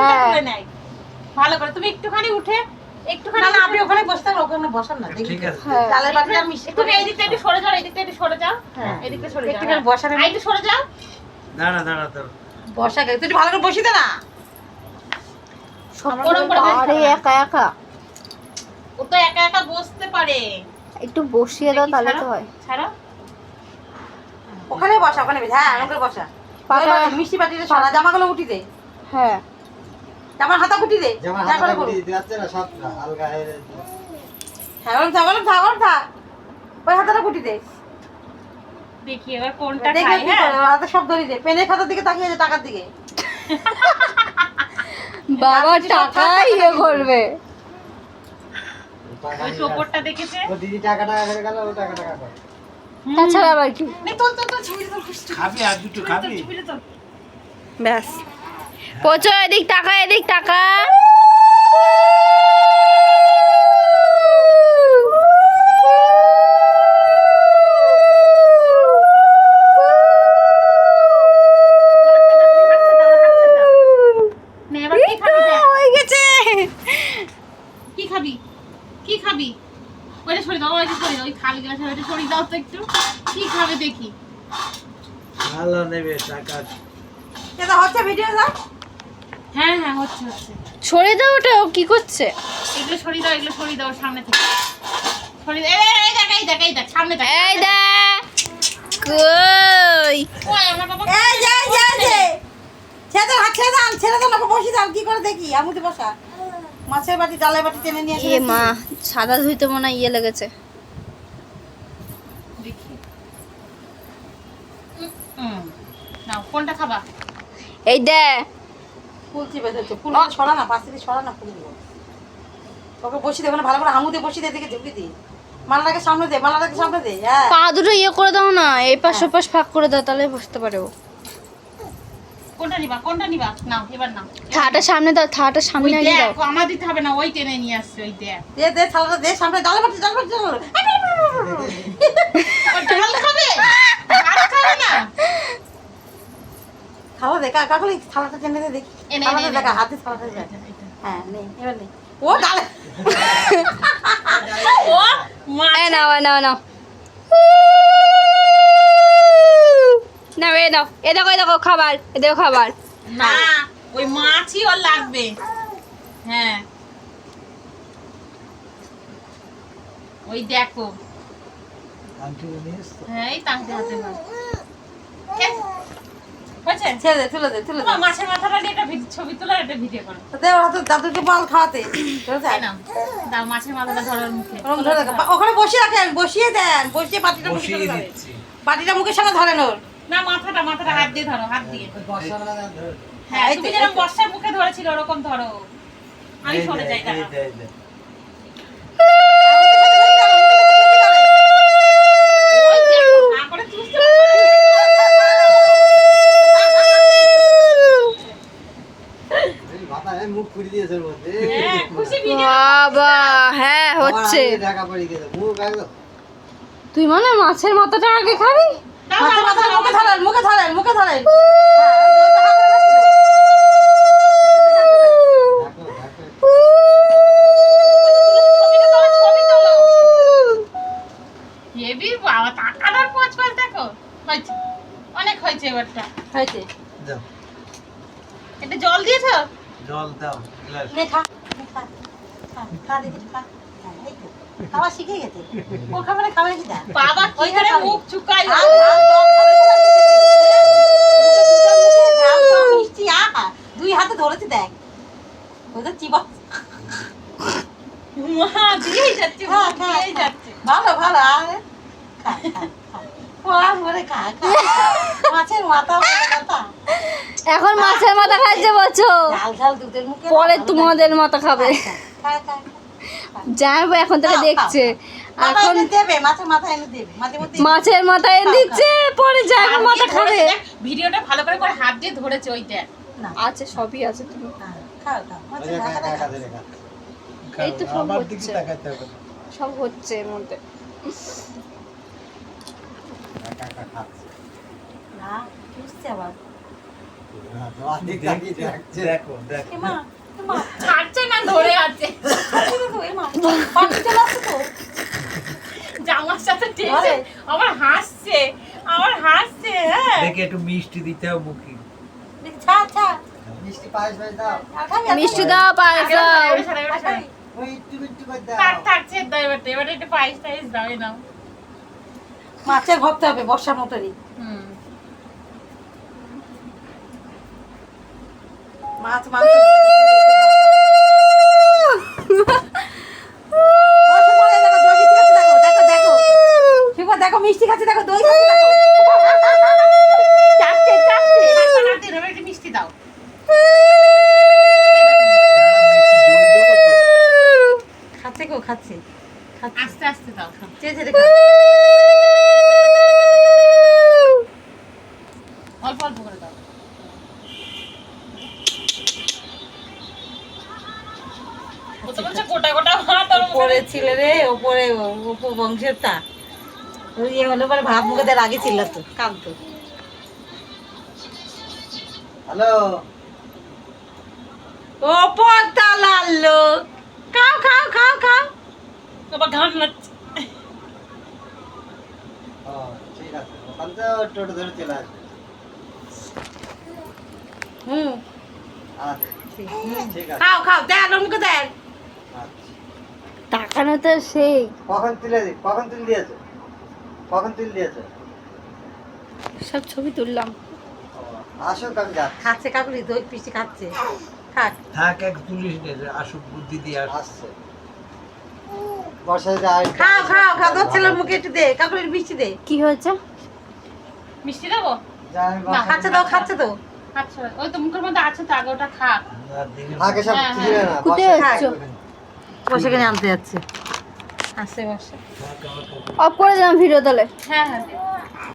হ্যাঁ। তুলে ভালো করে। তুমি একটুখানি উঠে একটুখানি না না আপনি ওখানে বসে থাকুন ওখানে বসান না দেখি। ঠিক আছে। হ্যাঁ। একটু এই দিকটা একটু সরে যাও এই দিকটা একটু সরে যাও। হ্যাঁ। এদিকটা সরে যাও। একটুখানি। বসার একটু সরে যাও। দাঁড়া দাঁড়া দাঁড়া। বসা গেছে। তুই ভালো করে বসি না। সব ওরম করে বসতে আরে একা একা। ও তো একা একা বসতে পারে। একটু বসিয়ে দাও তাহলে তো হয়। ছাড়ো। ওখানে বসা ওখানে বসা। হ্যাঁ আমাকে বসা। মিষ্টি বাটিটা সরা জামাগুলো উঠি দে। হ্যাঁ। জামার হাতা উঠি দে। দিতে না আলগা হয়ে হ্যাঁ ওরম থাক ওরম থাক ওরম থাক ওই হাতাটা কুটি দে। দেখি এবার কোনটা খাই হ্যাঁ? হাতে সব ধরি দে। পেনের খাতার দিকে তাকিয়ে আছে টাকার দিকে। বাবা টাকা ইয়ে করবে। টাকা ওই নিয়ে দেখেছে? ও দিদি টাকা টাকা করে গেল ও টাকা টাকা করে। তাছাড়া আবার কি? নে তোল তোল তোল ছবিটা খাবি আর দুটো খাবি? ব্যাস। প্রচুর এদিক টাকা এদিক টাকা কি খাবি হয়ে গেছে। কি খাবি? কি খাবি? ওইটা সরিয়ে দাও ওইটা সরিয়ে দাও ওই খালি গ্লাস ওইটা সরিয়ে দাও তো একটু। কি খাবে দেখি। ভালো নেবে টাকা। এটা হচ্ছে ভিডিও যা হ্যাঁ হ্যাঁ হচ্ছে হচ্ছে। সরে দাও ওটা ও কি করছে? এগুলো সরিয়ে দাও এগুলো সরিয়ে দাও সামনে থেকে। সরিয়ে দাও। এই, এই দেখ এই দেখ এই দেখ সামনে দেখ এই দেখ। কই? ওই আমার বাবা এই যে এই যে ছেড়ে দাও হাত ছেড়ে দাও ছেড়ে দাও না বসি দাও কি করে দেখি? আমুতে বসা। মাছের বাটি ডালের বাটি টেনে নিয়ে এ মা সাদা ধুইতে মনে হয় ইয়ে লেগেছে। দেখি। হুম নাও কোনটা খাবা? এই দে। ফুল চিপে ধরছে ফুল ছড়া না পাশ থেকে ছড়া না ফুলগুলো ওকে বসি দে ওখানে ভালো করে হামুতে বসি দে দিকে ঝুঁকি দি। মালাটাকে সামনে দে মালাটাকে সামনে দে হ্যাঁ। পা দুটো ইয়ে করে দাও না এই পাশ ও পাশ ফাঁক করে দাও তাহলে বসতে পারে ও কোনটা নিবা কোনটা নিবা? নাও এবার নাও। থাটা সামনে দাও থাটা সামনে আগে দাও। আমার দিতে হবে না ওই টেনে নিয়ে আসছে ওই দেখ। দে দে থালাটা দে সামনে ডালের বাটি ডালের বাটি। ডাল খাবে? খাবে না? থালা দে কা- কাকুলি থালাটা টেনে দে দেখি। এনে, থালাটা দেখা হাতে থালাটা যায় হ্যাঁ নে এবার নে। ও ডালে। ও মা এ নাও এ নাও নাও। নাও এ দাও এ দেখো এ দেখো খাবার এ দেখো খাবার। না ওই মাছই ওর লাগবে। হ্যাঁ। ওই দেখো। হ্যাঁ এই তাংতে হাতে? ছেড়ে দে তুলে দে তুলে দে। মাছের মাথাটা নিয়ে একটা ছবি তোলার একটা ভিডিও করো। তো দে হাতে দাদুকে মাল খাওয়াতে। দাও মাছের মাথাটা ধরার মুখে। ওরম ধরে দেখ। ওখানে বসিয়ে রাখেন বসিয়ে দেন বসিয়ে বাটিটা মুখে ধরে বাটিটা মুখের সামনে ধরেন ওর। না মাথাটা মাথাটা হাত দিয়ে ধরো হাত দিয়ে। হ্যাঁ এই তুমি যেরকম বর্ষার মুখে ধরেছিল ওরকম ধরো। আমি সরে যাই এই দাঁড়াও। দে, এই দে। ওই দেখো, হা করে চুষতে পারো। এই মাথায় মুখ খুলে দিয়েছে ওর মধ্যে। হ্যাঁ, খুশি ভিডিও বাবা হচ্ছে আঙুলে ঢাকা পড়ে গেছে। মুখ একদম তুই মানে মাছের মাথাটা আগে খাবি? মুখে। ধরেন মুখে ধরেন ধরেন বাবা, পাঁচ পাঁচ দেখো। হয়েছে। অনেক হয়েছে এবারটা। হয়েছে। এটা জল দিয়েছ? জল দাও গ্লাস। নে খা খা। খা, খা দেখি খা। খাওয়া শিখে গেছে। ও খাবারে খাবে কি দা বাবা কি করে মুখ চুকাই মিষ্টি, আহা। দুই হাতে ধরেছে দেখ। চিবা মা দিয়েই যাচ্ছে দিয়েই যাচ্ছে। ভালো ভালো আরে খা খা এখন মাছের মাথা খাইছে বলছো? পরে তোমাদের মাথা খাবে। লাগে। খা, খা, খা। যাব এখন থেকে দেখছে এখন দেবে মাছের মাথা এনে দেবে মাছের মাথায় খাও, দিচ্ছে পরে যাব মাথা খাবে। ধরেছে ভিডিওটা ভালো করে করে হাত দিয়ে ধরেছে ওই দেখ। না আছে সবই আছে তুমি খাও খাও খা। এই তো সব হচ্ছে। সব হচ্ছে এর মধ্যে। না চুষছে আবার। দেখো দেখো। না ধরে আছে। জামার সাথে। আমার হাসছে আমার হাসছে হ্যাঁ। দেখে একটু মিষ্টি দিতে হবে মুখে। মিষ্টি পায়েস দাও। মিষ্টি পায়েস এবারে দাও ছাড়ো, এবারে ছাড়ো, এবারে আর ছাড়ো। খাবি? ওই একটু একটু করে দাও। থাক ছেদ দাও এবারে এবারে একটু পায়েস টাইস দাও এই নাও। মাছের ভক্ত হবে বর্ষার মতনই। হুম। মাছ মাংস। দেখো, মিষ্টি খাচ্ছে, দেখো, দই একটু মিষ্টি দাও। খাচ্ছে গো, খাচ্ছে। আস্তে আস্তে দাও চেয়ে চেয়ে অল্প অল্প করে দাও। ও বলছে গোটা গোটা ভাত আর ওপরে ছিল রে ওপরে ওপর বংশের তা ইয়ে হলো পরে ভাত মুখে দেওয়ার আগে ছিল তো কাম তো হ্যালো লোক। খাও খাও খাও খাও। আবার ঘাম লাগছে ও ঠিক আছে। ওখান তো টোটো ধরে চলে আসবে। হুম। আচ্ছা ঠিক খাও খাও দেন ওর মুখে দেন আচ্ছা। তাকানো তো সেই। কখন তুলে দি কখন তুলে দিয়েছ? কখন তুলে দিয়েছ? সব ছবি তুললাম। ও, আসো আমি যাচ্ছি খাচ্ছে কাকুলি দই পিসি খাচ্ছে। খাক থাক এক তুলিস নে আসুক বুদ্ধি দিয়ে আসছে। বর্ষা যদি খাও খাও খাও তোর ছেলের মুখে একটু দে কাকুলির মিষ্টি দে। কি হয়েছে? মিষ্টি দেবো? না, খাচ্ছে তো খাচ্ছে তো। আচ্ছা ওই তো মুখের মধ্যে আছে তো আগে ওটা খা আগে সব হ্যাঁ, না কোথায় বসে কিনে আনতে যাচ্ছে। আসে বসে। অফ করে দিলাম ভিডিও তাহলে হ্যাঁ হ্যাঁ